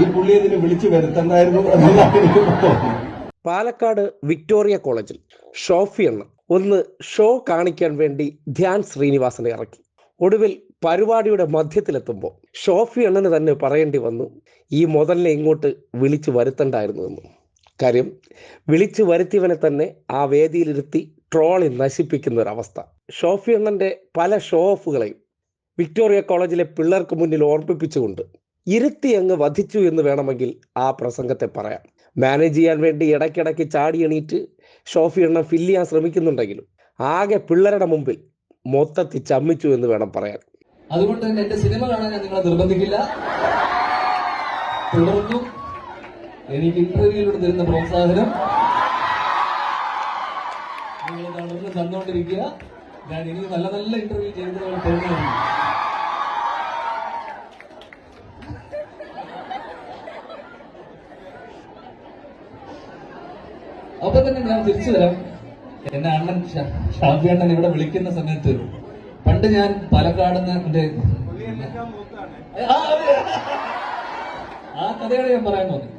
ഈ പുള്ളി ഇതിന് വിളിച്ചു വരുത്തണ്ടായിരുന്നു പാലക്കാട് വിക്ടോറിയ കോളേജിൽ ഷോഫി എണ്ണ ഒന്ന് ഷോ കാണിക്കാൻ വേണ്ടി ധ്യാൻ ശ്രീനിവാസനെ ഇറക്കി. ഒടുവിൽ പരിപാടിയുടെ മധ്യത്തിലെത്തുമ്പോൾ ഷോഫി അണ്ണന് തന്നെ പറയേണ്ടി വന്നു ഈ മുതലിനെ ഇങ്ങോട്ട് വിളിച്ചു വരുത്തണ്ടായിരുന്നു എന്നും. കാര്യം വിളിച്ചു വരുത്തിയവനെ തന്നെ ആ വേദിയിലിരുത്തി ട്രോളി നശിപ്പിക്കുന്ന ഒരവസ്ഥ ഷോഫി അണ്ണന്റെ പല ഷോ ഓഫുകളെയും വിക്ടോറിയ കോളേജിലെ പിള്ളേർക്ക് മുന്നിൽ ഓർമ്മിപ്പിച്ചുകൊണ്ട് ഇരുത്തി അങ്ങ് വധിച്ചു എന്ന് വേണമെങ്കിൽ ആ പ്രസംഗത്തെ പറയാം. മാനേജ് ചെയ്യാൻ വേണ്ടി ഇടയ്ക്കിടയ്ക്ക് ചാടി എണീറ്റ് ഷോഫി എണ്ണം ഫില്ല് ചെയ്യാൻ ശ്രമിക്കുന്നുണ്ടെങ്കിലും ആകെ പിള്ളേരുടെ മുമ്പിൽ മൊത്തത്തിൽ ചമ്മിച്ചു എന്ന് വേണം പറയാൻ. അതുകൊണ്ട് തന്നെ എന്റെ സിനിമ കാണാൻ ഞാൻ നിങ്ങളെ നിർബന്ധിക്കില്ല. തുടർന്നും എനിക്ക് ഇന്റർവ്യൂയിലൂടെ തരുന്ന പ്രോത്സാഹനം. നിങ്ങൾ തന്നുകൊണ്ടിരിക്കുക ഞാൻ ഇനി നല്ല നല്ല ഇന്റർവ്യൂ ചെയ്യുന്നതുപോലെ അപ്പൊ തന്നെ ഞാൻ തിരിച്ചു വരാം. എന്നെ അണ്ണൻ ഷാഫി അണ്ണൻ ഇവിടെ വിളിക്കുന്ന സമയത്ത് പണ്ട് ഞാൻ പാലക്കാട് എന്റെ ആ, കഥയാണ് ഞാൻ പറയാൻ പോകുന്നത്.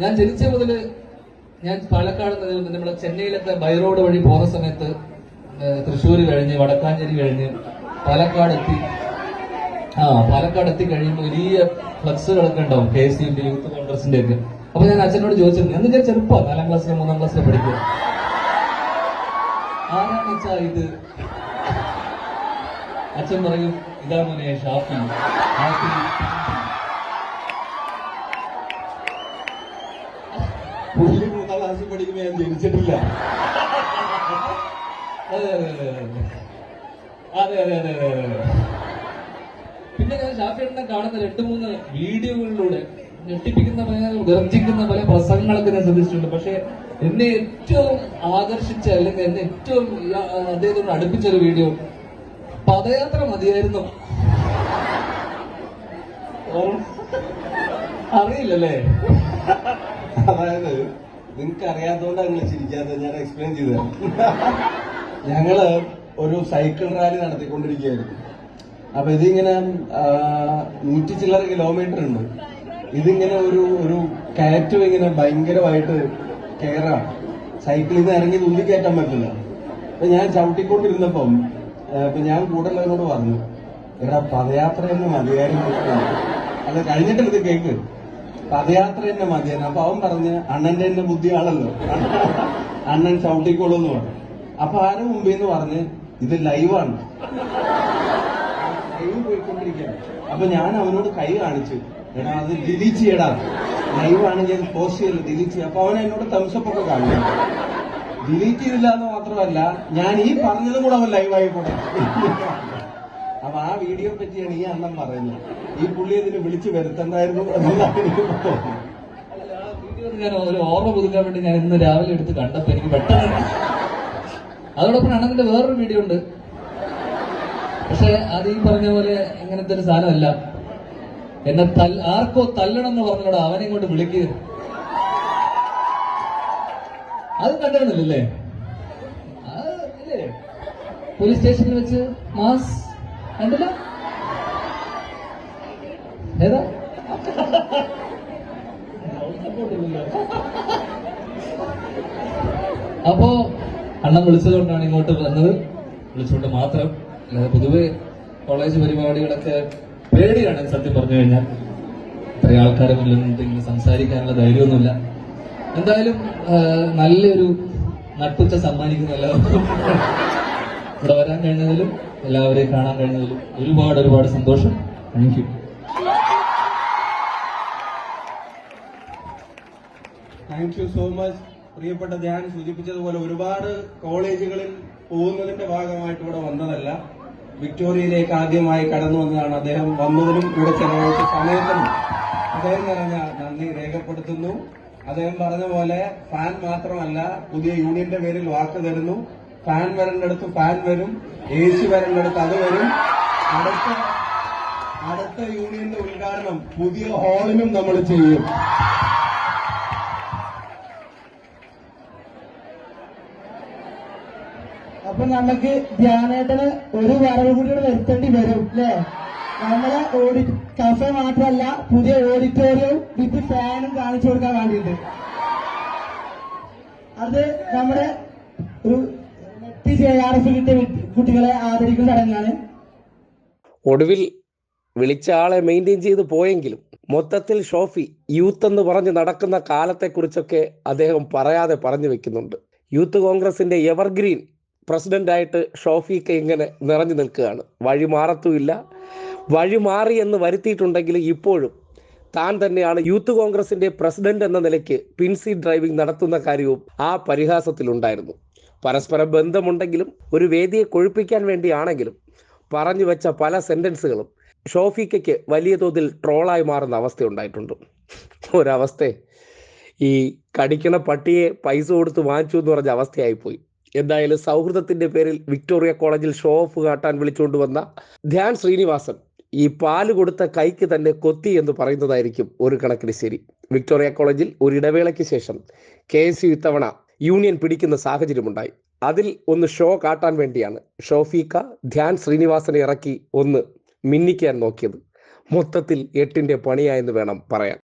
ഞാൻ ജനിച്ച മുതൽ ഞാൻ പാലക്കാട് നമ്മുടെ ചെന്നൈയിലത്തെ ബൈറോഡ് വഴി പോകുന്ന സമയത്ത് തൃശ്ശൂർ കഴിഞ്ഞ് വടക്കാഞ്ചേരി കഴിഞ്ഞ് പാലക്കാട് എത്തി. ആ പാലക്കാട് എത്തി കഴിയുമ്പോൾ വലിയ ഫ്ലക്സുകളൊക്കെ ഉണ്ടാവും. കെ സി ബി യൂത്ത് കോൺഗ്രസിന്റെ ഒക്കെ അപ്പൊ ഞാൻ അച്ഛനോട് ചോദിച്ചിരുന്നു എന്ന് ഞാൻ ചെറുപ്പം നാലാം ക്ലാസ്സിലെ മൂന്നാം ക്ലാസ്സിലെ പഠിക്കുക ആരാണ് വെച്ചാ ഇത്? അച്ഛൻ പറയും ഇതാ മോനെ ഷാഫി ഷാഫി പുള്ളി മൂന്നാം ക്ലാസ്സിൽ പഠിക്കുമ്പോൾ ഞാൻ ജനിച്ചിട്ടില്ല. അതെ അതെ അതെ അതെ. അതെ അതെ അതെ അതെ അതെ അതെ. പിന്നെ ഞാൻ ഷാഫിയേട്ടനെ കാണുന്ന രണ്ട് മൂന്ന് വീഡിയോകളിലൂടെ ഞെട്ടിപ്പിക്കുന്ന പല ഗർജിക്കുന്ന പല പ്രസംഗങ്ങളൊക്കെ ഞാൻ ശ്രദ്ധിച്ചിട്ടുണ്ട്. പക്ഷെ എന്നെ ഏറ്റവും ആകർഷിച്ച അല്ലെങ്കിൽ എന്നെ ഏറ്റവും അദ്ദേഹത്തോട് അടുപ്പിച്ച ഒരു വീഡിയോ. പദയാത്ര മതിയായിരുന്നു. അറിയില്ലല്ലേ? അതായത് നിങ്ങൾക്ക് അറിയാത്തതുകൊണ്ട് അങ്ങനെ ചിരിക്കാത്ത ഞാൻ എക്സ്പ്ലെയിൻ ചെയ്തു ഞങ്ങൾ ഒരു സൈക്കിൾ റാലി നടത്തിക്കൊണ്ടിരിക്കുകയായിരുന്നു. അപ്പൊ ഇതിങ്ങനെ നൂറ്റി ചില്ലറ കിലോമീറ്റർ ഉണ്ട്. ഇതിങ്ങനെ ഒരു ഒരു കയറ്റം ഇങ്ങനെ ഭയങ്കരമായിട്ട് കയറാണ് സൈക്കിളിൽ നിന്ന് ഇറങ്ങി തുള്ളി കയറ്റാൻ പറ്റില്ല. അപ്പൊ ഞാൻ ചവിട്ടിക്കൊണ്ടിരുന്നപ്പം ഇപ്പൊ ഞാൻ കൂടുതലവരോട് പറഞ്ഞു എടാ പദയാത്ര എന്ന് മതിയായിരുന്നു. അല്ല കഴിഞ്ഞിട്ട് ഇത് കേക്ക്. പദയാത്ര എന്നെ മതിയായിരുന്നു. അപ്പൊ അവൻ പറഞ്ഞ് അണ്ണന്റെ തന്നെ ബുദ്ധിയാണല്ലോ. അണ്ണൻ ചവിട്ടിക്കോളൂ എന്ന് പറഞ്ഞു. അപ്പൊ ആരും മുമ്പിൽ നിന്ന് പറഞ്ഞ് ഇത് ലൈവാണ്. ലൈവ് പോയിക്കൊണ്ടിരിക്കുകയാണ്. അപ്പൊ ഞാൻ അവനോട് കൈ കാണിച്ചു. എടാ അത് ഡിലീറ്റ് ചെയ്യടാ ലൈവ് ആണെങ്കിൽ അത് പോസ്റ്റ് ചെയ്യല്ലോ ചെയ്യുക അപ്പൊ അവൻ എന്നോട് തംസപ്പ് ഒക്കെ കാണിച്ചു. ഡിലീറ്റ് ചെയ്തില്ല എന്ന് മാത്രമല്ല ഞാൻ ഈ പറഞ്ഞതും കൂടെ അവൻ ലൈവായി പോട്ടെ അപ്പൊ ആ വീഡിയോ പറ്റിയാണ് ഈ അണ്ണൻ പറയുന്നത്. ഈ പുള്ളി ഇതിന് വിളിച്ചു വരുത്തണ്ടായിരുന്നു ഞാൻ ഒരു ഓർമ്മ പുതുക്കാൻ വേണ്ടി ഞാൻ ഇന്ന് രാവിലെ എടുത്ത് കണ്ടപ്പോ എനിക്ക് പെട്ടെന്ന് അതോടൊപ്പം അണ്ണന്റെ വേറൊരു വീഡിയോ ഉണ്ട്. പക്ഷെ അത് ഈ പറഞ്ഞ പോലെ ഇങ്ങനത്തെ ഒരു സാധനമല്ല. എന്നെ ആർക്കോ തല്ലണം എന്ന് പറഞ്ഞോട് അവനെ ഇങ്ങോട്ട് വിളിക്കുക അത് കണ്ടിരുന്നില്ലല്ലേ പോലീസ് സ്റ്റേഷനിൽ വെച്ച് മാസ് കണ്ടില്ല? ഏതാ? അപ്പോ അണ്ണൻ വിളിച്ചതുകൊണ്ടാണ് ഇങ്ങോട്ട് വന്നത്. വിളിച്ചുകൊണ്ട് മാത്രം. അല്ലാതെ പൊതുവെ കോളേജ് പരിപാടികളൊക്കെ പേടിയാണ് സത്യം പറഞ്ഞു കഴിഞ്ഞാൽ. ഇത്രയും ആൾക്കാരെ മുന്നിൽ സംസാരിക്കാനുള്ള ധൈര്യമൊന്നുമില്ല. എന്തായാലും നല്ലൊരു നട്ടുച്ച സമ്മാനിക്കുന്ന എല്ലാവർക്കും ഇവിടെ വരാൻ കഴിഞ്ഞതിലും എല്ലാവരെയും കാണാൻ കഴിഞ്ഞതിലും ഒരുപാട് ഒരുപാട് സന്തോഷം. Thank you thank you so much പ്രിയപ്പെട്ട ധ്യാൻ സൂചിപ്പിച്ചതുപോലെ ഒരുപാട് കോളേജുകളിൽ പോകുന്നതിന്റെ ഭാഗമായിട്ട് ഇവിടെ വന്നതല്ല. വിക്ടോറിയയിലേക്ക് ആദ്യമായി കടന്നു വന്നതാണ് അദ്ദേഹം. വന്നതിനും ഇവിടെ ചെലവഴിച്ച സമയത്തിനും അദ്ദേഹം നിറഞ്ഞ നന്ദി രേഖപ്പെടുത്തുന്നു. അദ്ദേഹം പറഞ്ഞ പോലെ ഫാൻ മാത്രമല്ല പുതിയ യൂണിയന്റെ പേരിൽ വാക്ക് തരുന്നു. ഫാൻ വരേണ്ടടുത്ത് ഫാൻ വരും എ സി വരേണ്ടടുത്ത് അത് വരും. അടുത്ത അടുത്ത യൂണിയന്റെ ഉദ്ഘാടനം പുതിയ ഹാളിനും നമ്മൾ ചെയ്യും. നമുക്ക് ധ്യാനേട്ടന് ഒരു വരവ് കൂടി വരുത്തേണ്ടി വരും അല്ലേ നമ്മളെ ഓഡി കഫേ മാത്രമല്ല പുതിയ ഓഡിറ്റോറിയവും വിത്ത് ഫാനും കാണിച്ചു കൊടുക്കാൻ വേണ്ടിയിട്ട്. അത് നമ്മുടെ ഒരു ജെ ആർ എഫ് കിട്ടിയ കുട്ടികളെ ആദരിക്കുന്ന ചടങ്ങാണ്. ഒടുവിൽ വിളിച്ച ആളെ മെയിന്റെയിൻ ചെയ്ത് പോയെങ്കിലും മൊത്തത്തിൽ ഷോഫി യൂത്ത് എന്ന് പറഞ്ഞ് നടക്കുന്ന കാലത്തെക്കുറിച്ചൊക്കെ അദ്ദേഹം പറയാതെ പറഞ്ഞു വെക്കുന്നുണ്ട്. യൂത്ത് കോൺഗ്രസിന്റെ എവർഗ്രീൻ പ്രസിഡന്റായിട്ട് ഷോഫിക്ക് ഇങ്ങനെ നിറഞ്ഞു നിൽക്കുകയാണ്. വഴി മാറത്തുമില്ല. വഴി മാറി എന്ന് വരുത്തിയിട്ടുണ്ടെങ്കിൽ ഇപ്പോഴും താൻ തന്നെയാണ് യൂത്ത് കോൺഗ്രസിന്റെ പ്രസിഡന്റ് എന്ന നിലയ്ക്ക് പിൻസി ഡ്രൈവിംഗ് നടത്തുന്ന കാര്യവും ആ പരിഹാസത്തിലുണ്ടായിരുന്നു. പരസ്പര ബന്ധമുണ്ടെങ്കിലും ഒരു വേദിയെ കൊഴുപ്പിക്കാൻ വേണ്ടിയാണെങ്കിലും പറഞ്ഞു വെച്ച പല സെന്റൻസുകളും ഷോഫിക്കയ്ക്ക് വലിയ തോതിൽ ട്രോളായി മാറുന്ന അവസ്ഥയുണ്ടായിട്ടുണ്ട്. ഒരവസ്ഥ ഈ കടിക്കണ പട്ടിയെ പൈസ കൊടുത്ത് വാങ്ങിച്ചു എന്ന് പറഞ്ഞ അവസ്ഥയായിപ്പോയി. എന്തായാലും സൗഹൃദത്തിന്റെ പേരിൽ വിക്ടോറിയ കോളേജിൽ ഷോ ഓഫ് കാട്ടാൻ വിളിച്ചുകൊണ്ട് വന്ന ധ്യാൻ ശ്രീനിവാസൻ ഈ പാൽ കൊടുത്ത കൈക്ക് തന്നെ കൊത്തി എന്ന് പറയുന്നതായിരിക്കും ഒരു കണക്കിന് ശരി. വിക്ടോറിയ കോളേജിൽ ഒരു ഇടവേളയ്ക്ക് ശേഷം കെ എസ് യു ഇത്തവണ യൂണിയൻ പിടിക്കുന്ന സാഹചര്യമുണ്ടായി. അതിൽ ഒന്ന് ഷോ കാട്ടാൻ വേണ്ടിയാണ് ഷോഫീക്ക ധ്യാൻ ശ്രീനിവാസനെ ഇറക്കി ഒന്ന് മിന്നിക്കാൻ നോക്കിയത്. മൊത്തത്തിൽ എട്ടിന്റെ പണിയായെന്ന് വേണം പറയാൻ.